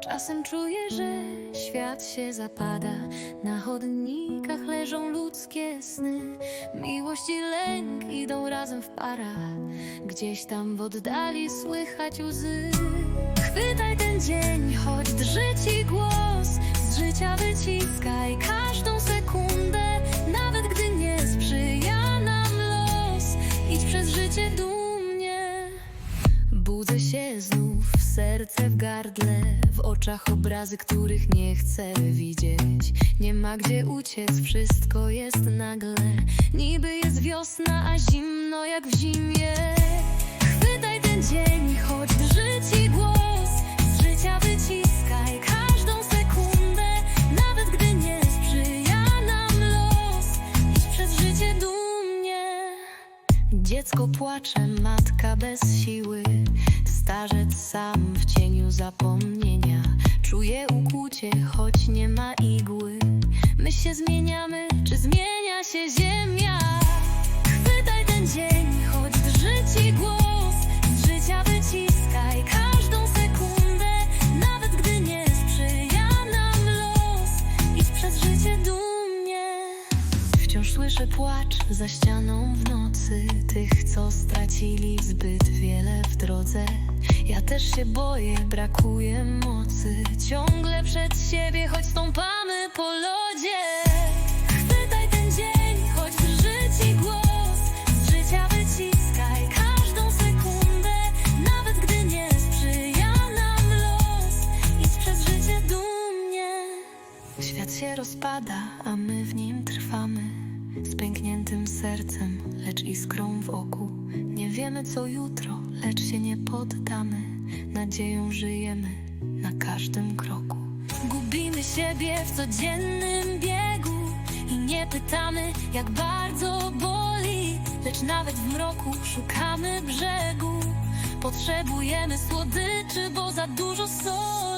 Czasem czuję, że świat się zapada. Na chodnikach leżą ludzkie sny. Miłość i lęk idą razem w parach. Gdzieś tam w oddali słychać łzy. Chwytaj ten dzień, choć drży ci głos. Z życia wyciskaj każdą sekundę. Nawet gdy nie sprzyja nam los. Idź przez życie dumnie. Budzę się znów, serce w gardle, w oczach obrazy, których nie chcę widzieć. Nie ma gdzie uciec, wszystko jest nagle. Niby jest wiosna, a zimno jak w zimie. Chwytaj ten dzień, choć drży ci głos. Z życia wyciskaj każdą sekundę, nawet gdy nie sprzyja nam los. Idź przez życie dumnie. Dziecko płacze, matka bez siły, starzec sam w cieniu zapomnienia. Czuje ukłucie, choć nie ma igły. My się zmieniamy, czy zmienia się ziemia? Chwytaj ten dzień, choć drży ci głos. Z życia wyciskaj każdą sekundę, nawet gdy nie sprzyja nam los. Idź przez życie dumnie. Wciąż słyszę płacz za ścianą w nocy Tych, co stracili zbyt wiele w drodze Ja też się boję, brakuje mocy. Ciągle przed siebie, choć stąpamy po lodzie. Chwytaj ten dzień, choć drży ci głos. Z życia wyciskaj każdą sekundę Nawet gdy nie sprzyja nam los. Idź przez życie dumnie. Świat się rozpada, a my w nim trwamy. Z pękniętym sercem, lecz iskrą w oku. Wiemy co jutro, lecz się nie poddamy. Nadzieją żyjemy na każdym kroku. Gubimy siebie w codziennym biegu i nie pytamy, jak bardzo boli. Lecz nawet w mroku szukamy brzegu. Potrzebujemy słodyczy, bo za dużo soli.